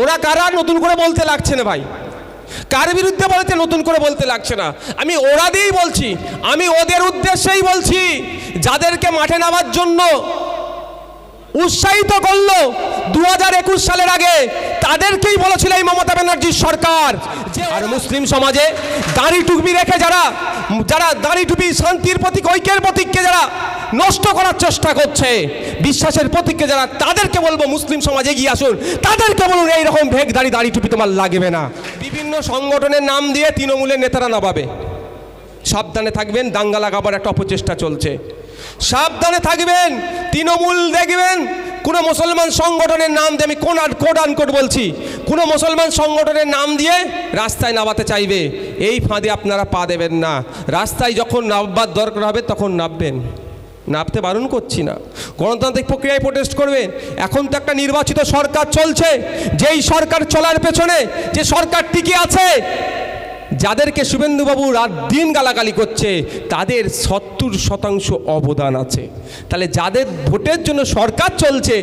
ওরা কারা নতুন করে বলতে লাগছে না ভাই? কার বিরুদ্ধে বলেছে নতুন করে বলতে লাগছে না? আমি ওরা দিয়েই বলছি, আমি ওদের উদ্দেশ্যেই বলছি, যাদেরকে মাঠে নামার জন্য উৎসাহিত করল দু হাজার একুশ সালের আগে, তাদেরকেই বলেছিল এই মমতা ব্যানার্জির সরকার যে আর মুসলিম সমাজে দাড়ি টুপি রেখে যারা যারা দাড়ি টুপি শান্তির প্রতীক, ঐক্যের প্রতীককে যারা নষ্ট করার চেষ্টা করছে। বিশ্বাসের প্রতীককে যারা, তাদেরকে বলব মুসলিম সমাজে এগিয়ে আসুন। তাদেরকে বলুন এইরকম ভেগ দাড়ি দাড়ি টুপি তোমার লাগবে না। বিভিন্ন সংগঠনের নাম দিয়ে তৃণমূলের নেতারা নামাবে। সাবধানে থাকবেন, দাঙ্গা লাগাবার একটা অপচেষ্টা চলছে। সাবধানে থাকবেন, তৃণমূল দেখবেন, কোনো মুসলমান সংগঠনের নাম দিয়ে, আমি কোন কোড আনকোড বলছি, কোনো মুসলমান সংগঠনের নাম দিয়ে রাস্তায় নামাতে চাইবে। এই ফাঁদে আপনারা পা দেবেন না। রাস্তায় যখন নামবার দরকার হবে, তখন নামবেন। নামতে বারণ করছি না। গণতান্ত্রিক প্রক্রিয়ায় প্রোটেস্ট করবেন। এখন তো একটা নির্বাচিত সরকার চলছে। যেই সরকার চলার পেছনে যে সরকার টিকে আছে, যাদেরকে শুভেন্দুবাবু রাত দিন গালাগালি করছে, তাদের সত্তর শতাংশ অবদান আছে। তাহলে যাদের ভোটের জন্য সরকার চলছে,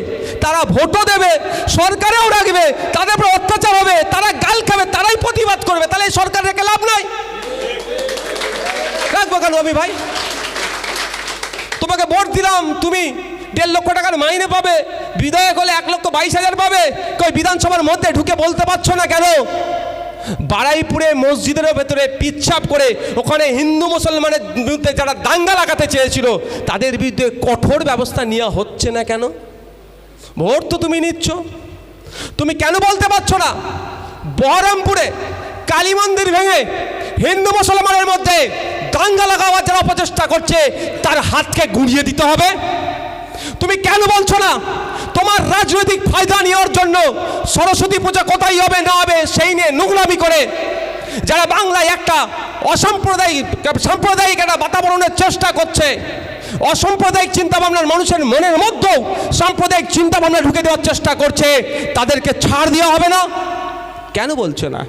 তারা ভোটও দেবে, সরকারেও রাখবে, তাদের উপর অত্যাচার হবে, তারা গাল খাবে, তারাই প্রতিবাদ করবে, তাহলে সরকার রেখে লাভ নাই। রাখব কেন আমি ভাই? তোমাকে ভোট দিলাম, তুমি দেড় লক্ষ টাকার মাইনে পাবে, বিধায়ক হলে এক লক্ষ বাইশ হাজার পাবে। কই, বিধানসভার মধ্যে ঢুকে বলতে পারছ না কেন? বারাইপুরে মসজিদের ভেতরে পিচ্ছাপ করে ওখানে হিন্দু মুসলমানের বিরুদ্ধে যারা দাঙ্গা লাগাতে চেয়েছিল, তাদের বিরুদ্ধে কঠোর ব্যবস্থা নেওয়া হচ্ছে না কেন? ভোট তো তুমি নিচ্ছ। তুমি কেন বলতে পারছ না? বহরমপুরে কালী মন্দির ভেঙে হিন্দু মুসলমানের মধ্যে দাঙ্গা লাগাবার যারা অপচেষ্টা করছে, তার হাতকে গুড়িয়ে দিতে হবে। তুমি কেন বলছো না? তোমার রাজনৈতিক ফায়দা নেওয়ার জন্য সরস্বতী পূজা কোথায় হবে, না হবে, সেই নিয়ে নোংরামি করে যারা বাংলায় একটা অসাম্প্রদায়িক, সাম্প্রদায়িক একটা বাতাবরণের চেষ্টা করছে, অসাম্প্রদায়িক চিন্তাভাবনার মানুষের মনের মধ্যেও সাম্প্রদায়িক চিন্তাভাবনা ঢুকে দেওয়ার চেষ্টা করছে, তাদেরকে ছাড় দেওয়া হবে না। কেন বলছো না?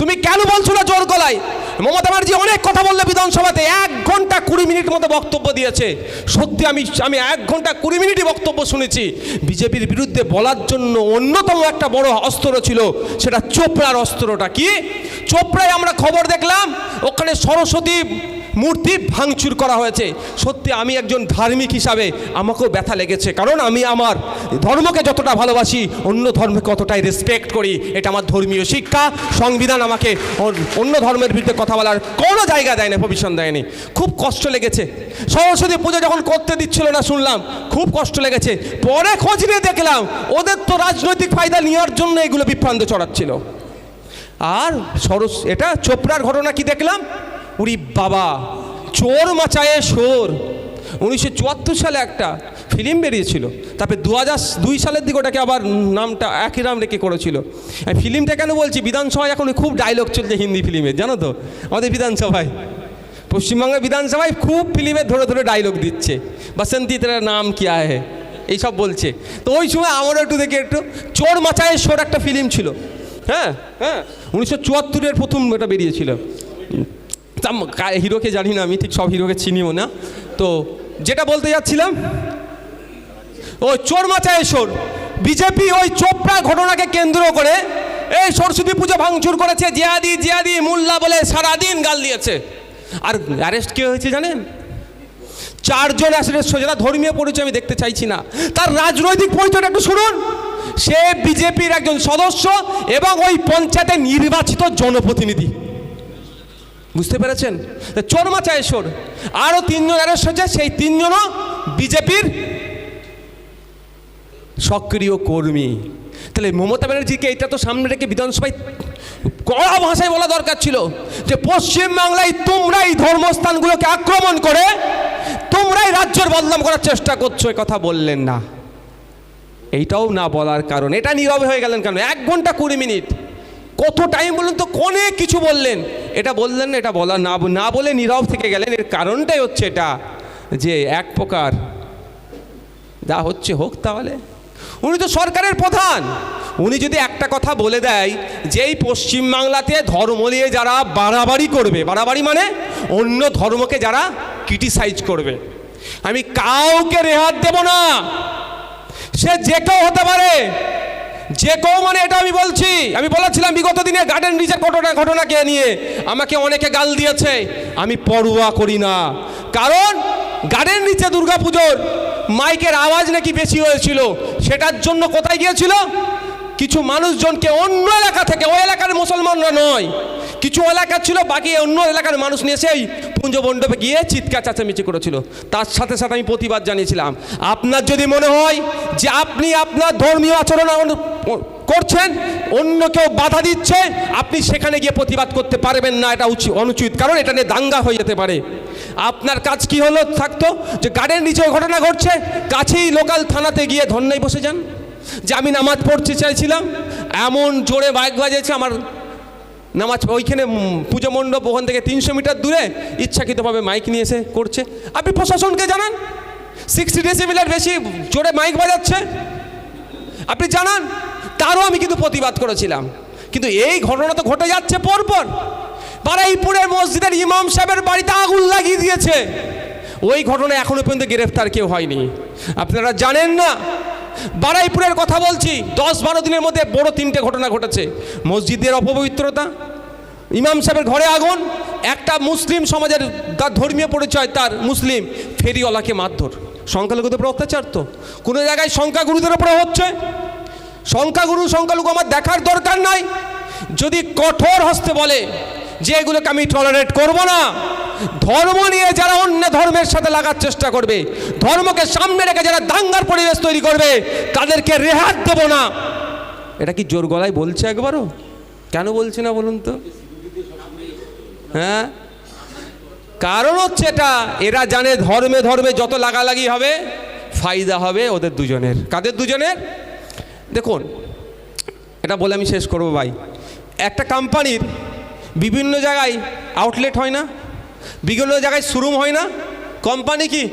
তুমি কেন বলছো না জোর গলায়? মমতা ব্যানার্জি অনেক কথা বললে বিধানসভাতে, এক ঘণ্টা কুড়ি মিনিট মতো বক্তব্য দিয়েছে। সত্যি আমি আমি এক ঘণ্টা কুড়ি মিনিটই বক্তব্য শুনেছি। বিজেপির বিরুদ্ধে বলার জন্য অন্যতম একটা বড় অস্ত্র ছিল, সেটা চোপড়ার অস্ত্রটা কি? চোপড়ায় আমরা খবর দেখলাম, ওখানে সরস্বতী মূর্তি ভাঙচুর করা হয়েছে। সত্যি আমি একজন ধার্মিক হিসাবে আমাকেও ব্যথা লেগেছে। কারণ আমি আমার ধর্মকে যতটা ভালোবাসি, অন্য ধর্মকে কতটাই রেসপেক্ট করি। এটা আমার ধর্মীয় শিক্ষা। সংবিধান আমাকে অন্য ধর্মের বিরুদ্ধে কথা বলার কোনো জায়গা দেয় না ভবিষ্যৎ দেয়নি। খুব কষ্ট লেগেছে। সরস্বতী পুজো যখন করতে দিচ্ছিল না শুনলাম, খুব কষ্ট লেগেছে। পরে খোঁজ নিয়ে দেখলাম, ওদের তো রাজনৈতিক ফায়দা নেওয়ার জন্য এগুলো বিভ্রান্ত চড়াচ্ছিল। আর সরস এটা চোপড়ার ঘটনা কি দেখলাম? উরি বাবা, চোর মাচায়ে সোর উনিশশো চুয়াত্তর সালে একটা ফিল্ম বেরিয়েছিল। তারপরে দু দুই সালের দিকে ওটাকে আবার নামটা, একই নাম রেখে করেছিল। ফিল্মটা কেন বলছি? বিধানসভায় এখন খুব ডায়লগ চলছে হিন্দি ফিল্মে, জানো তো? আমাদের বিধানসভায়। পশ্চিমবঙ্গের বিধানসভায় খুব ফিল্মে ধরে ধরে ডায়লগ দিচ্ছে। বসন্তী, তেরা নাম কি আয় এইসব বলছে। তো ওই সময় আমারও একটু দেখি একটু, চোর মাচায়ের সোর একটা ফিল্ম ছিল। হ্যাঁ হ্যাঁ। উনিশশো চুয়াত্তরের প্রথম এটা বেরিয়েছিল। হিরোকে জানি না, আমি ঠিক সব হিরোকে চিনিও না। তো যেটা বলতে যাচ্ছিলাম ওই চোর মাচায় সোর বিজেপি ওই চোপড়া ঘটনাকে কেন্দ্র করে এই সরস্বতী পুজো ভাঙচুর করেছে, জিয়াদি জিয়াদি, মোল্লা বলে সারাদিন গাল দিয়েছে। আর অ্যারেস্ট কে হয়েছে জানেন? চারজন অ্যারেস্ট হয়েছে ধর্মীয় পরিচয় আমি দেখতে চাইছি না। তার রাজনৈতিক পরিচয়টা একটু শুনুন। সে বিজেপির একজন সদস্য এবং ওই পঞ্চায়েতে নির্বাচিত জনপ্রতিনিধি। বুঝতে পেরেছেন? চোরমা চায়েশ্বর আরও তিনজন অ্যারেস্ট হয়েছে, সেই তিনজনও বিজেপির সক্রিয় কর্মী। তাহলে মমতা ব্যানার্জিকে এটা তো সামনে রেখে বিধানসভায় কড়া ভাষায় বলা দরকার ছিল যে পশ্চিমবাংলায় তোমরাই ধর্মস্থানগুলোকে আক্রমণ করে তোমরাই রাজ্যের বদনাম করার চেষ্টা করছ কথা বললেন না। এইটাও না বলার কারণ। এটা নীরবে হয়ে গেলেন কেন? এক ঘণ্টা কুড়ি মিনিট। কত টাইম বললেন তো, অনেক কিছু বললেন। এটা বললেন, এটা বলা না না বলে নীরব থেকে গেলেন। এর কারণটাই হচ্ছে এটা, যে এক প্রকার যা হচ্ছে হোক তাহলে। উনি তো সরকারের প্রধান। উনি যদি একটা কথা বলে দেয় যে এই পশ্চিমবাংলাতে ধর্ম নিয়ে যারা বাড়াবাড়ি করবে, বাড়াবাড়ি মানে অন্য ধর্মকে যারা ক্রিটিসাইজ করবে। আমি কাউকে রেহাত দেব না। সে যে কেউ হতে পারে। যে কেউ মানে এটা আমি বলছি, আমি বলেছিলাম বিগত দিনে গার্ডেন রিচের ঘটনা, ঘটনাকে নিয়ে। আমাকে অনেকে গাল দিয়েছে, আমি পরোয়া করি না। কারণ গার্ডেন রিচে দুর্গাপুজোর মাইকের আওয়াজ নাকি বেশি হয়েছিল, সেটার জন্য কোথায় গিয়েছিল? কিছু মানুষজনকে অন্য এলাকা থেকে, ওই এলাকার মুসলমানরা নয় কিছু এলাকা ছিল, বাকি অন্য এলাকার মানুষ নিয়ে সেই পুঞ্জ মণ্ডপে গিয়ে চিৎকার চাচামেচি করেছিল। তার সাথে সাথে আমি প্রতিবাদ জানিয়েছিলাম। আপনার যদি মনে হয় যে আপনি আপনার ধর্মীয় আচরণ করছেন, অন্য কেউ বাধা দিচ্ছে, আপনি সেখানে গিয়ে প্রতিবাদ করতে পারবেন না, এটা উচিত, অনুচিত। কারণ এটা নিয়ে দাঙ্গা হয়ে যেতে পারে। আপনার কাজ কি হলো থাকতো? যে গার্ডেন নিচে ঘটনা ঘটছে, কাছেই লোকাল থানাতে গিয়ে ধন্যায় বসে যান। যে আমি নামাজ পড়তে চাইছিলাম, এমন জোরে বাইক বাজেছে আমার নামাজ ওইখানে পুজো মণ্ডপ ওখান থেকে তিনশো মিটার দূরে ইচ্ছাকৃতভাবে মাইক নিয়ে এসে করছে। আপনি প্রশাসনকে জানান। সিক্সটি ডেসিমিলার বেশি জোরে মাইক বাজাচ্ছে। আপনি জানান, তারও আমি কিন্তু প্রতিবাদ করেছিলাম। কিন্তু এই ঘটনা তো ঘটে যাচ্ছে পরপর। বারাইপুরের মসজিদের ইমাম সাহেবের বাড়িতে আগুন লাগিয়ে দিয়েছে। ওই ঘটনা এখনও পর্যন্ত গ্রেফতার কেউ হয়নি। আপনারা জানেন না বারাইপুরের কথা বলছি। দশ বারো দিনের মধ্যে বড় তিনটে ঘটনা ঘটেছে। মসজিদের অপবিত্রতা, ইমাম সাহেবের ঘরে আগুন, একটা মুসলিম সমাজের ধর্মীয় পরিচয় তার মুসলিম, ফেরিওয়ালাকে মারধর। সংখ্যালঘুদের উপর অত্যাচার তো। কোনো জায়গায় সংখ্যাগুরুদের উপরে হচ্ছে। সংখ্যাগুরু, সংখ্যালঘু আমার দেখার দরকার নাই। যদি কঠোর হস্তে বলে যে এগুলোকে আমি টলারেট করব না ধর্ম নিয়ে যারা অন্য ধর্মের সাথে লাগার চেষ্টা করবে, ধর্মকে সামনে রেখে যারা দাঙ্গার পরিবেশ তৈরি করবে, তাদেরকে রেহাত দেব না। এটা কি জোর গলায় বলছে একবারও? কেন বলছে না বলুন তো? হ্যাঁ? কারণ হচ্ছে এটা, এরা জানে ধর্মে ধর্মে যত লাগালাগি হবে, ফায়দা হবে ওদের দুজনের। কাদের দুজনের? দেখুন, এটা বলে আমি শেষ করব ভাই। একটা কোম্পানির বিভিন্ন জায়গায় আউটলেট হয় না? বিভিন্ন জায়গায় শোরুম হয় না? কোম্পানি কি?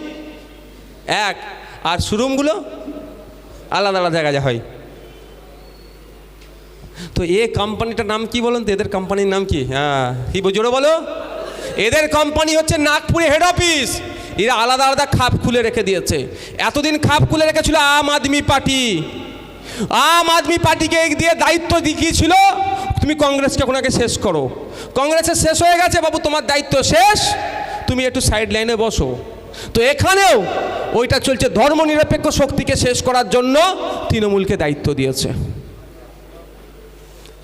এক। আর শোরুমগুলো আলাদা আলাদা জায়গায় হয়। তো এ কোম্পানিটার নাম কি বলুন তো? এদের কোম্পানির নাম কি? হ্যাঁ। কি জোরে বলো। এদের কোম্পানি হচ্ছে নাগপুরে হেড অফিস এরা আলাদা আলাদা খাপ খুলে রেখে দিয়েছে। এতদিন খাপ খুলে রেখেছিল আম আদমি পার্টি। আম আদমি পার্টিকে দিয়ে দায়িত্ব দেখিয়েছিল তুমি কংগ্রেসকে ওনাকে শেষ করো। কংগ্রেসের শেষ হয়ে গেছে, বাবু, তোমার দায়িত্ব শেষ। তুমি একটু সাইড লাইনে বসো। তো এখানেও ওইটা চলছে ধর্মনিরপেক্ষ শক্তিকে শেষ করার জন্য তৃণমূলকে দায়িত্ব দিয়েছে।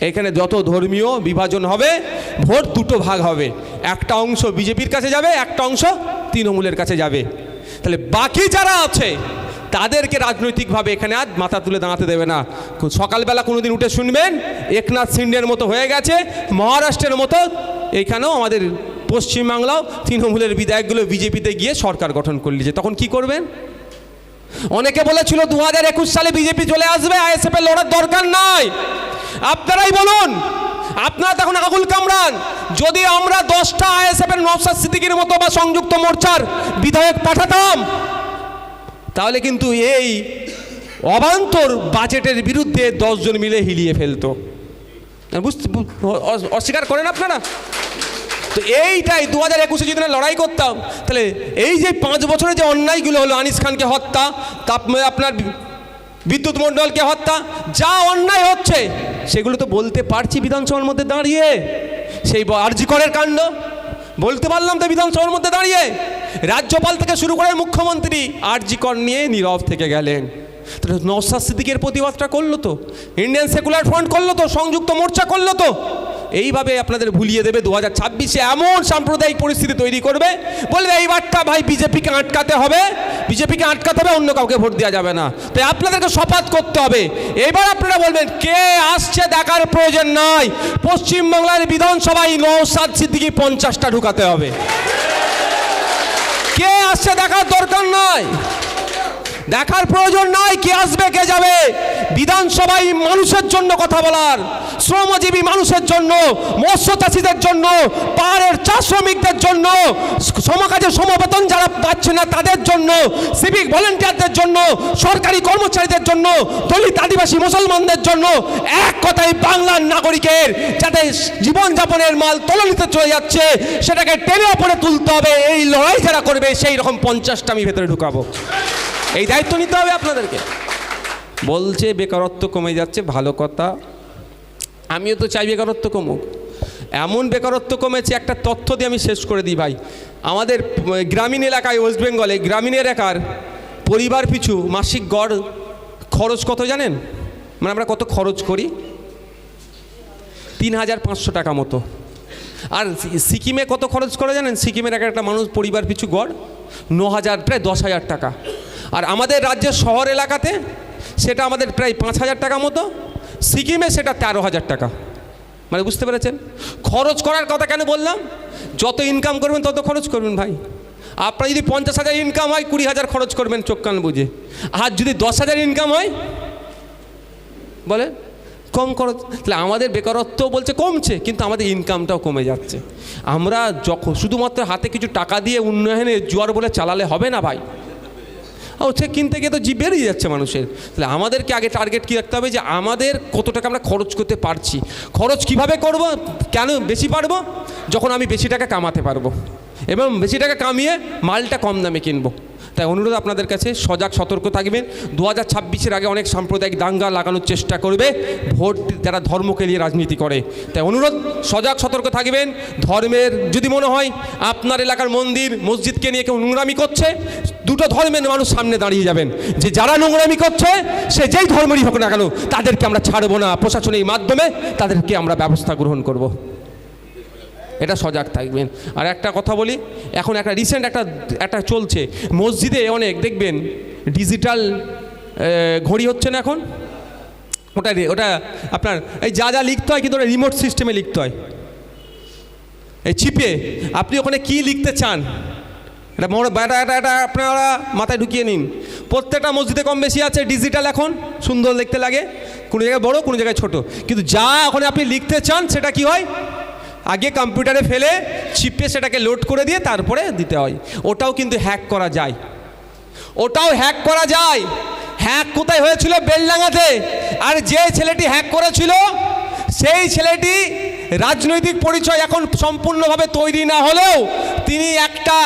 এখানে যত ধর্মীয় বিভাজন হবে, ভোট দুটো ভাগ হবে। একটা অংশ বিজেপির কাছে যাবে, একটা অংশ তৃণমূলের কাছে যাবে। তাহলে বাকি যারা আছে তাদেরকে রাজনৈতিকভাবে এখানে আর মাথা তুলে দাঁড়াতে দেবে না। সকালবেলা কোনোদিন উঠে শুনবেন, একনাথ সিন্ডের মতো হয়ে গেছে, মহারাষ্ট্রের মতো, এইখানেও আমাদের পশ্চিমবাংলাও তৃণমূলের বিধায়কগুলো বিজেপিতে গিয়ে সরকার গঠন করে নিয়েছে। তখন কি করবেন? অনেকে বলেছিল দু হাজার একুশ সালে বিজেপি চলে আসবে, আইএসএফ এর লড়ার দরকার নাই। আপনারাই বলুন, আপনারা তখন আগুল কামরান, যদি আমরা দশটা আইএসএফ এর নবসাদ সিদ্দিকির মতো বা সংযুক্ত মোর্চার বিধায়ক পাঠাতাম তাহলে কিন্তু এই অবান্তর বাজেটের বিরুদ্ধে দশজন মিলে হিলিয়ে ফেলতো। বুঝতে অস্বীকার করেন আপনারা? তো এইটাই দু হাজার একুশে যদি লড়াই করতাম, তাহলে এই যে পাঁচ বছরে যে অন্যায়গুলো হলো আনিস খানকে হত্যা তারপরে আপনার বিদ্যুৎ মণ্ডলকে হত্যা, যা অন্যায় হচ্ছে, সেগুলো তো বলতে পারছি বিধানসভার মধ্যে দাঁড়িয়ে। সেই আরজি করের কাণ্ড বলতে পারলাম তো বিধানসভার মধ্যে দাঁড়িয়ে। রাজ্যপাল থেকে শুরু করে মুখ্যমন্ত্রী আরজিকর নিয়ে নীরব থেকে গেলেন। নওসাদ সিদ্দিকের প্রতিবাদটা করল তো, ইন্ডিয়ান সেকুলার ফ্রন্ট করল তো, সংযুক্ত মোর্চা করল তো। এইভাবে আপনাদের ভুলিয়ে দেবে দু হাজার ছাব্বিশে। এমন সাম্প্রদায়িক পরিস্থিতি তৈরি করবে বলবে এইবারটা ভাই বিজেপিকে আটকাতে হবে, বিজেপিকে আটকাতে হবে, অন্য কাউকে ভোট দেওয়া যাবে না। তাই আপনাদেরকে শপথ করতে হবে। এবার আপনারা বলবেন, কে আসছে দেখার প্রয়োজন নাই? পশ্চিমবাংলার বিধানসভায় নৌসাদ সিদ্দিকি পঞ্চাশটা ঢুকাতে হবে। কে আসছে দেখার দরকার নয় দেখার প্রয়োজন নাই, কে আসবে, কে যাবে? বিধানসভায় মানুষের জন্য কথা বলার শ্রমজীবী মানুষের জন্য মৎস্য চাষিদের জন্য, পাহাড়ের চা শ্রমিকদের জন্য সমকাজে সমবেতন যারা পাচ্ছে না তাদের জন্য সিভিক ভলেন্টিয়ারদের জন্য, সরকারি কর্মচারীদের জন্য, দলিত আদিবাসী মুসলমানদের জন্য এক কথায় বাংলার নাগরিকের যাতে জীবনযাপনের মাল তলনিতে চলে যাচ্ছে, সেটাকে টেনে ওপরে তুলতে হবে, এই লড়াই যারা করবে সেই রকম পঞ্চাশটা আমি ভেতরে ঢুকাবো। এই দায়িত্ব নিতে হবে আপনাদেরকে। বলছে বেকারত্ব কমে যাচ্ছে, ভালো কথা। আমিও তো চাই বেকারত্ব কমুক। এমন বেকারত্ব কমেছে, একটা তথ্য দিয়ে আমি শেষ করে দিই ভাই। আমাদের গ্রামীণ এলাকায় ওয়েস্ট বেঙ্গলে গ্রামীণ এলাকার পরিবার পিছু মাসিক গড় খরচ কত জানেন? মানে আমরা কত খরচ করি? তিন হাজার পাঁচশো টাকা মতো। আর সিকিমে কত খরচ করে জানেন? সিকিমের এক একটা মানুষ পরিবার পিছু গড় ন হাজার, প্রায় দশ হাজার টাকা। আর আমাদের রাজ্যের শহর এলাকাতে সেটা আমাদের প্রায় পাঁচ হাজার টাকা মতো। সিকিমে সেটা তেরো হাজার টাকা। মানে বুঝতে পেরেছেন? খরচ করার কথা কেন বললাম? যত ইনকাম করবেন, তত খরচ করবেন ভাই। আপনার যদি পঞ্চাশ হাজার ইনকাম হয়, কুড়ি হাজার খরচ করবেন চোখ কান বুঝে আর যদি দশ হাজার ইনকাম হয় বলে কম খরচ। তাহলে আমাদের বেকারত্ব বলছে কমছে, কিন্তু আমাদের ইনকামটাও কমে যাচ্ছে। আমরা যখন শুধুমাত্র হাতে কিছু টাকা দিয়ে উন্নয়নে জোয়ার বলে চালালে হবে না ভাই। সে কিনতে গিয়ে তো জি বেরিয়ে যাচ্ছে মানুষের। তাহলে আমাদেরকে আগে টার্গেট কী রাখতে হবে যে আমাদের কত টাকা আমরা খরচ করতে পারছি? খরচ কীভাবে করব? কেন বেশি পারব? যখন আমি বেশি টাকা কামাতে পারব। এবং বেশি টাকা কামিয়ে মালটা কম দামে কিনবো। তাই অনুরোধ আপনাদের কাছে, সজাগ, সতর্ক থাকবেন। দু হাজার ছাব্বিশের আগে অনেক সাম্প্রদায়িক দাঙ্গা লাগানোর চেষ্টা করবে। ভোট যারা ধর্মকে নিয়ে রাজনীতি করে। তাই অনুরোধ, সজাগ, সতর্ক থাকবেন। ধর্মের, যদি মনে হয় আপনার এলাকার মন্দির, মসজিদকে নিয়ে কেউ নোংরামি করছে, দুটো ধর্মের মানুষ সামনে দাঁড়িয়ে যাবেন। যে যারা নোংরামি করছে, সে যেই ধর্মেরই হোক না কেন, তাদেরকে আমরা ছাড়বো না। প্রশাসনের মাধ্যমে তাদেরকে আমরা ব্যবস্থা গ্রহণ করব। এটা সজাগ থাকবেন। আর একটা কথা বলি, এখন একটা রিসেন্ট একটা একটা চলছে। মসজিদে অনেক, দেখবেন ডিজিটাল ঘড়ি হচ্ছে না এখন? ওটা ওটা আপনার, এই যা যা লিখতে হয় কিন্তু ওটা রিমোট সিস্টেমে লিখতে হয়। এই চিপে আপনি ওখানে কি লিখতে চান? এটা এটা এটা এটা আপনারা মাথায় ঢুকিয়ে নিন। প্রত্যেকটা মসজিদে কম বেশি আছে ডিজিটাল এখন, সুন্দর দেখতে লাগে। কোনো জায়গায় বড়, কোনো জায়গায় ছোট। কিন্তু যা ওখানে আপনি লিখতে চান, সেটা কি হয়? আগে কম্পিউটারে ফেলে চিপে সেটাকে লোড করে দিয়ে তারপরে দিতে হয়। ওটাও কিন্তু হ্যাক করা যায়। ওটাও হ্যাক করা যায়। হ্যাক কোথায় হয়েছিল বেলডাঙ্গাতে? আর যে ছেলেটি হ্যাক করেছিল, সেই ছেলেটি রাজনৈতিক পরিচয় এখন সম্পূর্ণভাবে তৈরি না হলেও তিনি একটা,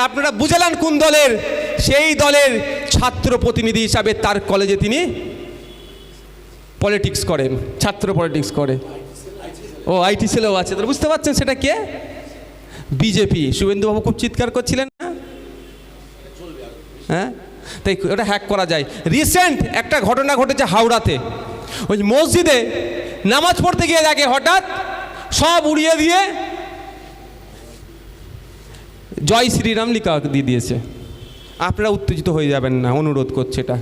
আপনারা বুঝালেন কোন দলের? সেই দলের ছাত্র প্রতিনিধি হিসাবে তার কলেজে তিনি পলিটিক্স করেন, ছাত্র পলিটিক্স করে। ও আইটি সেলেও আছে। তাহলে বুঝতে পারছেন সেটা কে? বিজেপি। শুভেন্দুবাবু খুব চিৎকার করছিলেন না? হ্যাঁ? তাই ওটা হ্যাক করা যায়। রিসেন্ট একটা ঘটনা ঘটেছে হাওড়াতে। ওই মসজিদে নামাজ পড়তে গিয়ে দেখে হঠাৎ সব উড়িয়ে দিয়ে জয় শ্রীরাম লিখা দিয়ে দিয়েছে। আপনারা উত্তেজিত হয়ে যাবেন না, অনুরোধ করছে এটা।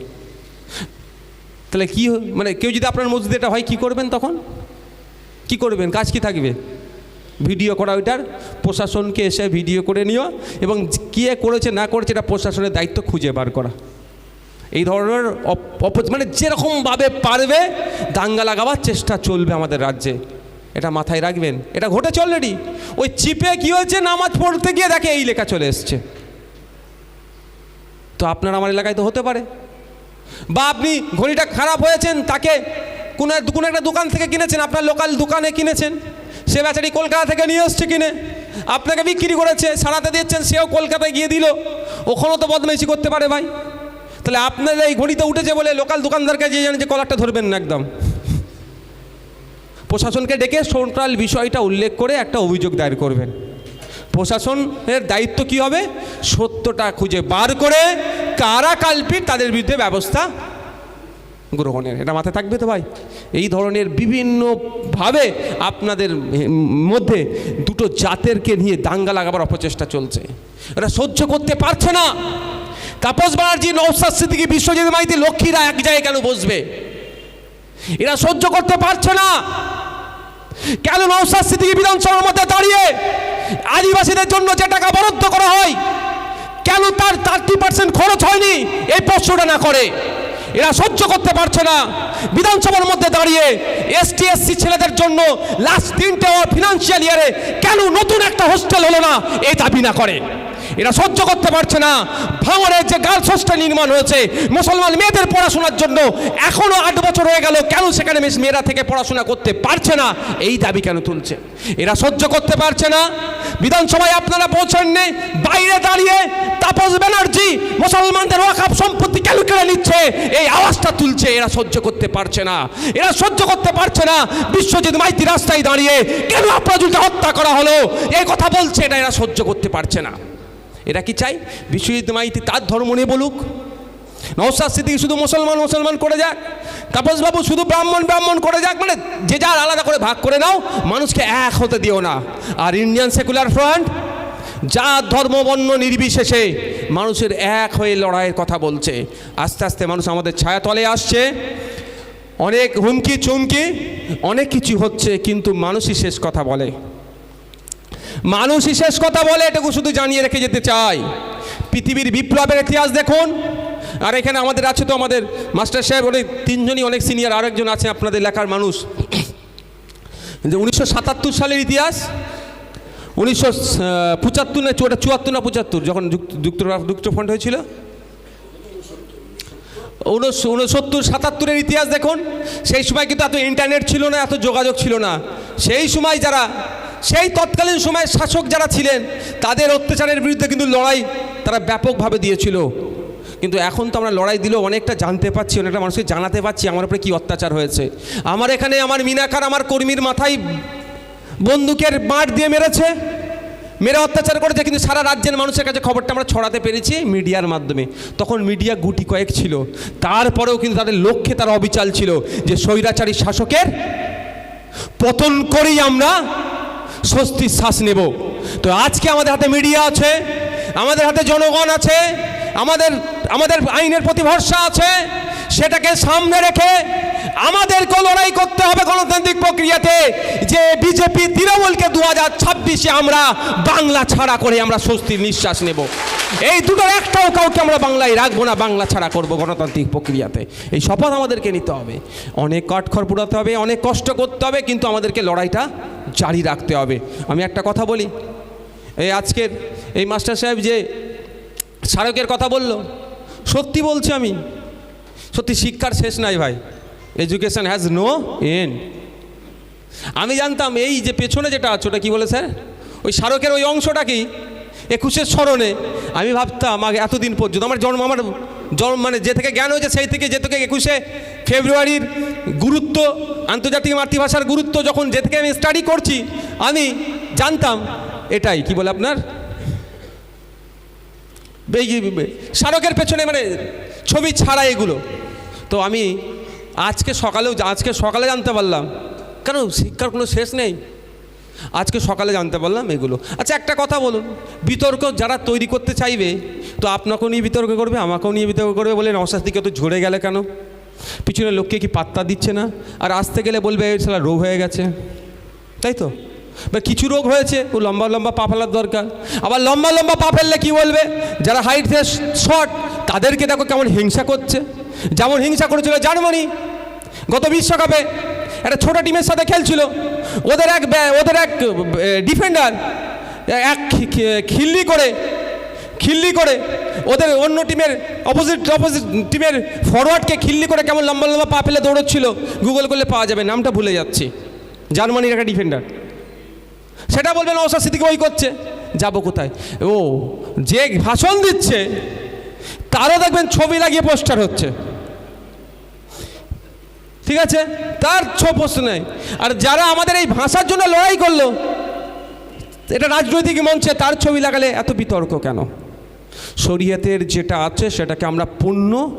তাহলে কি মানে কেউ যদি আপনার মসজিদে এটা হয়, কি করবেন তখন? কি করবেন? কাজ কি থাকবে? ভিডিও করা ওইটার? প্রশাসনকে এসে ভিডিও করে নিও এবং কে করেছে, না করেছে, এটা প্রশাসনের দায়িত্ব খুঁজে বার করা। এই ধরনের অপ- মানে যেরকমভাবে পারবে, দাঙ্গা লাগাবার চেষ্টা চলবে আমাদের রাজ্যে। এটা মাথায় রাখবেন। এটা ঘটেছে অলরেডি ওই চিপে কি হয়েছে? নামাজ পড়তে গিয়ে দেখে এই লেখা চলে এসছে। তো আপনার আমার এলাকায় তো হতে পারে। বা আপনি ঘড়িটা খারাপ হয়েছেন, তাকে কোনো কোনো একটা দোকান থেকে কিনেছেন? আপনার লোকাল দোকানে কিনেছেন? সে বেচারি কলকাতা থেকে নিয়ে এসছে কিনে। আপনাকে বিক্রি করেছে, সারাতে দিচ্ছেন সেও কলকাতায় গিয়ে দিল। ওখানেও তো বদমাইশি করতে পারে ভাই। তাহলে আপনার এই ঘড়িতে উঠেছে বলে লোকাল দোকানদারকে যে জানেন যে কলারটা ধরবেন না একদম। প্রশাসনকে ডেকে টোটাল বিষয়টা উল্লেখ করে একটা অভিযোগ দায়ের করবেন। প্রশাসনের দায়িত্ব কি হবে? সত্যটা খুঁজে বার করে কারা কাল্পিক তাদের বিরুদ্ধে ব্যবস্থা গ্রহণের। এটা মাথায় থাকবে তো ভাই? এই ধরনের বিভিন্নভাবে আপনাদের মধ্যে দুটো জাতেরকে নিয়ে দাঙ্গা লাগাবার অপচেষ্টা চলছে। এরা সহ্য করতে পারছে না। তাপস ব্যানার্জি নৌসাদ স্মৃতিকে বিশ্বজিৎ মাইতি, লক্ষ্মীরা এক জায়গায় কেন বসবে? এরা সহ্য করতে পারছে না। কেন নৌসাদ স্মৃতিকে বিধানসভার মধ্যে দাঁড়িয়ে আদিবাসীদের জন্য যে টাকা বরাদ্দ করা হয়, কেন তার থার্টি পার্সেন্ট খরচ হয়নি? এই প্রশ্নটা না করে। এরা সহ্য করতে পারছে না। বিধানসভার মধ্যে দাঁড়িয়ে এসটি এসসি ছেলেদের জন্য লাস্ট তিনটে ফিনান্সিয়াল ইয়ারে কেন নতুন একটা হোস্টেল হলো না? এই দাবি না করে। এরা সহ্য করতে পারছে না। ভাঙড়ের যে গার্লস হোস্টেল নির্মাণ হয়েছে, মুসলমান মেয়েদের পড়াশোনার জন্য এখনও আট বছর হয়ে গেল, কেন সেখানে মেয়ে- মেয়েরা থেকে পড়াশোনা করতে পারছে না? এই দাবি কেন তুলছে? এরা সহ্য করতে পারছে না। বিধানসভায় আপনারা পৌঁছাননি, বাইরে দাঁড়িয়ে তাপস ব্যানার্জি মুসলমানদের ওয়াকাপ সম্পত্তি কেন কেড়ে নিচ্ছে? এই আওয়াজটা তুলছে, এরা সহ্য করতে পারছে না। এরা সহ্য করতে পারছে না। বিশ্বজিৎ মাইতি রাস্তায় দাঁড়িয়ে কেন আপনার হত্যা করা হলো? এই কথা বলছে এটা এরা সহ্য করতে পারছে না। এরা কি চাই বিশ্বজিৎ মাইতি তার ধর্ম নিয়ে বলুক। নওসাদ সিদ্দিকি শুধু মুসলমান মুসলমান করে যাক। তাপসবাবু শুধু ব্রাহ্মণ ব্রাহ্মণ করে যাক। মানে যে যার আলাদা করে ভাগ করে নাও, মানুষকে এক হতে দিও না। আর ইন্ডিয়ান সেকুলার ফ্রন্ট যা ধর্ম বর্ণ নির্বিশেষে মানুষের এক হয়ে লড়াইয়ের কথা বলছে। আস্তে আস্তে মানুষ আমাদের ছায়াতলে আসছে। অনেক হুমকি, চুমকি, অনেক কিছু হচ্ছে, কিন্তু মানুষই শেষ কথা বলে। মানুষই শেষ কথা বলে, এটুকু শুধু জানিয়ে রেখে যেতে চাই। পৃথিবীর বিপ্লবের ইতিহাস দেখুন। আর এখানে আমাদের আছে তো আমাদের মাস্টার সাহেব অনেক তিনজনই অনেক সিনিয়র আরেকজন আছে আপনাদের লেখার মানুষ। যে উনিশশো সাতাত্তর সালের ইতিহাস, উনিশশো পঁচাত্তর না ওটা চুয়াত্তর না পঁচাত্তর, যখন যুক্ত যুক্ত যুক্তফ্রন্ট হয়েছিল? উনসত্তর, সাতাত্তরের ইতিহাস দেখুন। সেই সময় কিন্তু এত ইন্টারনেট ছিল না, এত যোগাযোগ ছিল না। সেই সময় যারা সেই তৎকালীন সময় শাসক যারা ছিলেন, তাদের অত্যাচারের বিরুদ্ধে কিন্তু লড়াই তারা ব্যাপকভাবে দিয়েছিল। কিন্তু এখন তো আমরা লড়াই দিলেও অনেকটা জানতে পারছি অনেকটা মানুষকে জানাতে পারছি আমার উপরে কী অত্যাচার হয়েছে। আমার এখানে আমার মিনাকার, আমার কর্মীর মাথায় বন্দুকের মাঠ দিয়ে মেরেছে। মেরে অত্যাচার করেছে, কিন্তু সারা রাজ্যের মানুষের কাছে খবরটা আমরা ছড়াতে পেরেছি মিডিয়ার মাধ্যমে। তখন মিডিয়া গুটি কয়েক ছিল। তারপরেও কিন্তু তাদের লক্ষ্যে তারা অবিচাল ছিল যে স্বৈরাচারী শাসকের পতন করেই আমরা স্বস্তির শ্বাস নেব। তো আজকে আমাদের হাতে মিডিয়া আছে, আমাদের হাতে জনগণ আছে, আমাদের আমাদের আইনের প্রতি ভরসা আছে সেটাকে সামনে রেখে আমাদেরকে লড়াই করতে হবে গণতান্ত্রিক প্রক্রিয়াতে যে বিজেপি তৃণমূলকে দু হাজার ছাব্বিশে আমরা বাংলা ছাড়া করে আমরা স্বস্তির নিঃশ্বাস নেব। এই দুটোর একটাও কাউকে আমরা বাংলায় রাখব না, বাংলা ছাড়া করব গণতান্ত্রিক প্রক্রিয়াতে। এই শপথ আমাদেরকে নিতে হবে। অনেক কাঠখড় পুরাতে হবে, অনেক কষ্ট করতে হবে, কিন্তু আমাদেরকে লড়াইটা জারি রাখতে হবে। আমি একটা কথা বলি, এই আজকের এই মাস্টার সাহেব যে স্মারকের কথা বলল, সত্যি বলছি আমি সত্যি শিক্ষার শেষ নাই ভাই। এডুকেশন হ্যাজ নো এন্ড আমি জানতাম এই যে পেছনে যেটা আছে, ওটা কী বলে স্যার? ওই স্মারকের ওই অংশটা কি? একুশের স্মরণে। আমি ভাবতাম আগে এতদিন পর্যন্ত, আমার জন্ম আমার জন্ম মানে যে থেকে জ্ঞান হয়েছে সেই থেকে যে থেকে একুশে ফেব্রুয়ারির গুরুত্ব, আন্তর্জাতিক মাতৃভাষার গুরুত্ব যখন যে থেকে আমি স্টাডি করছি, আমি জানতাম এটাই। কি বলে আপনার? স্মারকের পেছনে মানে ছবি ছাড়া এগুলো। তো আমি আজকে সকালেও আজকে সকালে জানতে পারলাম। কেন শিক্ষার কোনো শেষ নেই? আজকে সকালে জানতে পারলাম এগুলো। আচ্ছা একটা কথা বলুন। বিতর্ক যারা তৈরি করতে চাইবে, তো আপনাকেও নিয়ে বিতর্ক করবে, আমাকেও নিয়ে বিতর্ক করবে বলে নওশাদ দিকে তো ঝরে গেলে কেন? পিছনে লোককে কি পাত্তা দিচ্ছে না? আর আসতে গেলে বলবে সালা রোগ হয়ে গেছে। তাই তো? বা কিছু রোগ হয়েছে, ও লম্বা লম্বা পা ফেলার দরকার। আবার লম্বা লম্বা পা ফেললে কী বলবে? যারা হাইট শর্ট তাদেরকে দেখো কেমন হিংসা করছে। যেমন হিংসা করেছিল জার্মানি গত বিশ্বকাপে, একটা ছোটো টিমের সাথে খেলছিল। ওদের এক ওদের এক ডিফেন্ডার এক খিল্লি করে খিল্লি করে ওদের অন্য টিমের অপোজিট অপোজিট টিমের ফরওয়ার্ডকে খিল্লি করে কেমন লম্বা লম্বা পা ফেলে দৌড়চ্ছিল। গুগল করলে পাওয়া যাবে, নামটা ভুলে যাচ্ছি। জার্মানির একটা ডিফেন্ডার সেটা বলবেন অবসর স্মৃতিকে ওই করছে। যাব কোথায়? ও, যে ভাষণ দিচ্ছে, তারও দেখবেন ছবি লাগিয়ে পোস্টার হচ্ছে। ঠিক আছে? তার ছ প্রশ্ন নেই। আর যারা আমাদের এই ভাষার জন্য লড়াই করল, এটা রাজনৈতিক মঞ্চে তার ছবি লাগালে এত বিতর্ক কেন? শরীয়তের যেটা আছে, সেটাকে আমরা পূর্ণ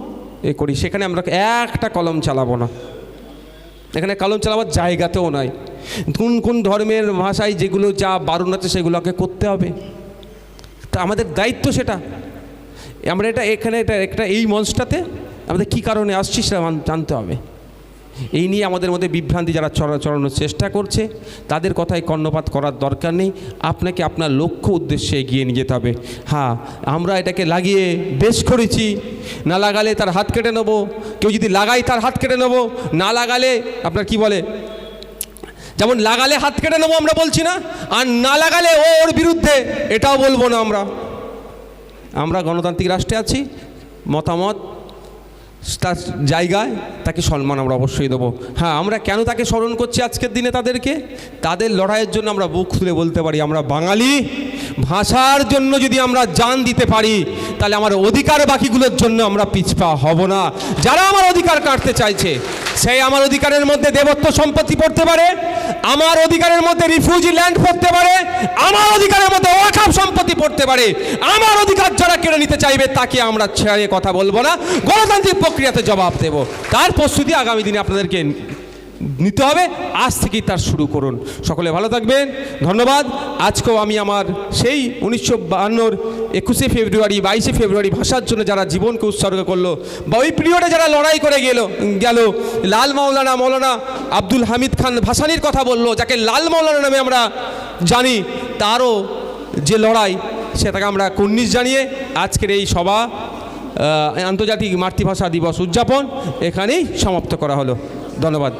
এ করি। সেখানে আমরা একটা কলম চালাবো না। এখানে কলম চালাবার জায়গাতেও নাই। কোন কোন ধর্মের ভাষায় যেগুলো যা বারণ আছে সেগুলোকে করতে হবে। তা আমাদের দায়িত্ব সেটা। আমরা এটা এখানে এটা একটা এই মঞ্চটাতে আমাদের কী কারণে আসছি সেটা জানতে হবে। এই নিয়ে আমাদের মধ্যে বিভ্রান্তি যারা চড়া চড়ানোর চেষ্টা করছে, তাদের কথায় কর্ণপাত করার দরকার নেই। আপনাকে আপনার লক্ষ্য উদ্দেশ্যে এগিয়ে নিয়ে যেতে হবে। হ্যাঁ আমরা এটাকে লাগিয়ে বেশ করেছি। না লাগালে তার হাত কেটে নেব। কেউ যদি লাগাই তার হাত কেটে নেব। না লাগালে আপনার কি বলে? যেমন লাগালে হাত কেটে নেব আমরা বলছি না, আর না লাগালে ও ওর বিরুদ্ধে, এটাও বলব না আমরা। আমরা গণতান্ত্রিক রাষ্ট্রে আছি, মতামত তার জায়গায় তাকে সম্মান আমরা অবশ্যই দেবো। হ্যাঁ আমরা কেন তাকে স্মরণ করছি আজকের দিনে তাদেরকে? তাদের লড়াইয়ের জন্য আমরা বুক খুলে বলতে পারি, আমরা বাঙালি ভাষার জন্য যদি আমরা জান দিতে পারি, তাহলে আমার অধিকার বাকিগুলোর জন্য আমরা পিছপা হব না। যারা আমার অধিকার কাটতে চাইছে, সেই আমার অধিকারের মধ্যে দেবত্ব সম্পত্তি পড়তে পারে, আমার অধিকারের মধ্যে রিফিউজি ল্যান্ড পড়তে পারে, আমার অধিকারের মধ্যে ওয়াকাফ সম্পত্তি পড়তে পারে, আমার অধিকার যারা কেড়ে নিতে চাইবে, তাকে আমরা ছেড়ে কথা বলব না। গণতান্ত্রিক প্রক্রিয়াতে জবাব দেব। তার প্রস্তুতি আগামী দিনে আপনাদেরকে নিতে হবে। আজ থেকেই তার শুরু করুন। সকলে ভালো থাকবেন। ধন্যবাদ। আজকেও আমি আমার সেই উনিশশো বাহান্নর একুশে ফেব্রুয়ারি, বাইশে ফেব্রুয়ারি ভাষার জন্য যারা জীবনকে উৎসর্গ করল বা ওই পিরিয়ডে যারা লড়াই করে গেল গেল, লাল মাওলানা মৌলানা আব্দুল হামিদ খান ভাসানির কথা বলল, যাকে লাল মাওলানা নামে আমরা জানি, তারও যে লড়াই, সেটাকে আমরা কুর্নিশ জানিয়ে আজকের এই সভা আন্তর্জাতিক মাতৃভাষা দিবস উদযাপন এখানেই সমাপ্ত করা হলো। ধন্যবাদ।